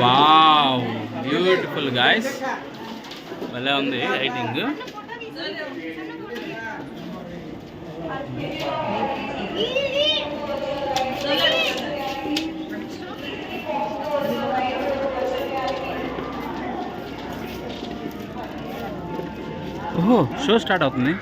Wow beautiful guys భలే ఉంది lighting ఓహో షో స్టార్ట్ అవుతుంది.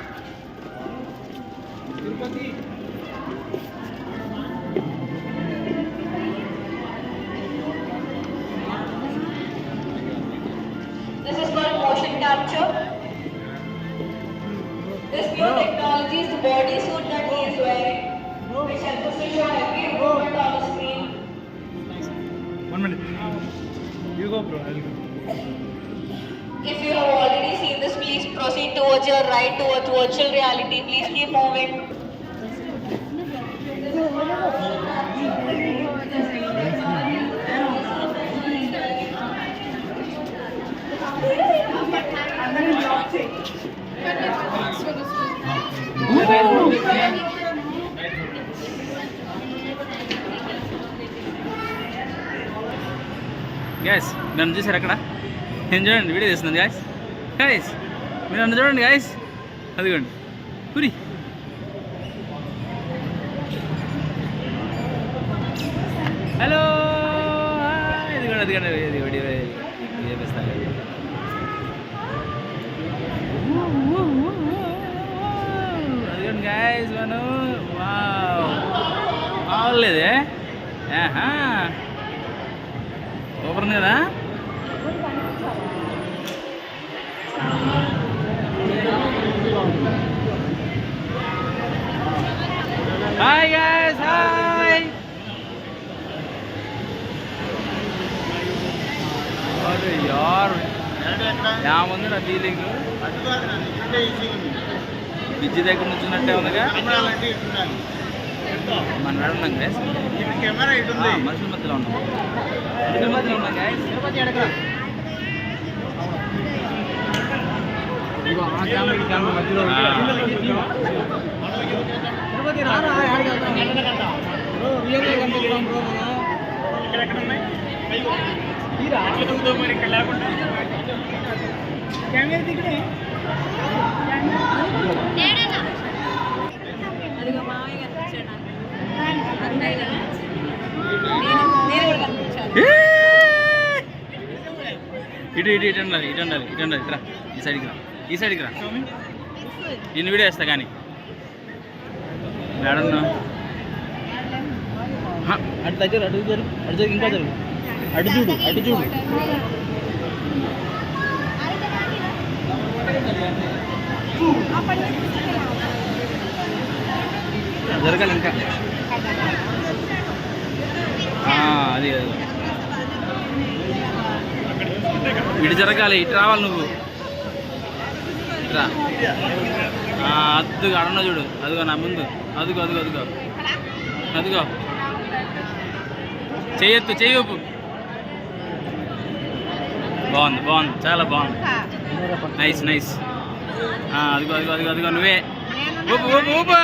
Motion capture. This new technology is the body suit that he is wearing, which helps us to show every movement on the screen. One minute. You go, bro. I'll go. If you have already seen this, please proceed towards your right towards virtual reality. Please keep moving. Gas నన్ను చూసారు అక్కడ నేను చూడండి video తీస్తున్నాను gas guys మీరు నన్ను చూడండి guys అదిగోండి పురి హలో ఇదిగోండి అదిగోండి ఇది వీడియో చేపిస్తాను Guys మనం వావ్. అవలేదే ఆహా ఉంది కదా? Hi guys hi. అరే యార్. ఏముంది నా ఫీలింగ్ బిజ్జి దగ్గర నుంచున్నట్టే ఉందిగా. మన నడున్నాం గైస్ కెమెరా ఇటు ఉంది. మనుషుల మధ్యలో ఉన్నాం. మనుషుల మధ్యలో ఉన్నాం గైస్ ఉన్నాయి? మరి ఇక్కడ లేకుండా. కెమెరా దిగడే ఇటు ఇటు ఇటు ఉండాలి ఇటు ఉండాలి ఇటు ఉండాలి. ఇట్రా ఈ సైడ్కి రా ఈ సైడ్కి రా. నేను వీడియో వేస్తా కానీ. మేడం అటు దగ్గర అటు జరుగు అటు జరుగు ఇంకా జరుగు అటు చూడు అటు చూడు. జరగాలి ఇంకా. ఆ, అది అది ఇటు జరగాలి ఇటు రావాలి నువ్వు. ఇట్రా అద్దుగా అడన చూడు. అదిగో నా ముందు. అదిగో అదిగో అదిగో. అదిగో. చేయొద్దు చేయొప్పు బాగుంది బాగుంది. చాలా బాగుంది. నైస్ నైస్ అదిగో అదిగో అదిగో అదిగో నువ్వే. ఊపు ఊపు ఊపు.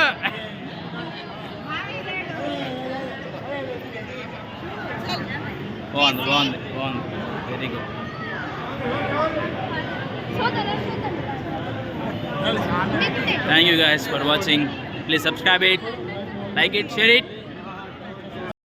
బాగుంది బాగుంది బాగుంది. Very good Thank you guys for watching. Please subscribe it, like it, share it.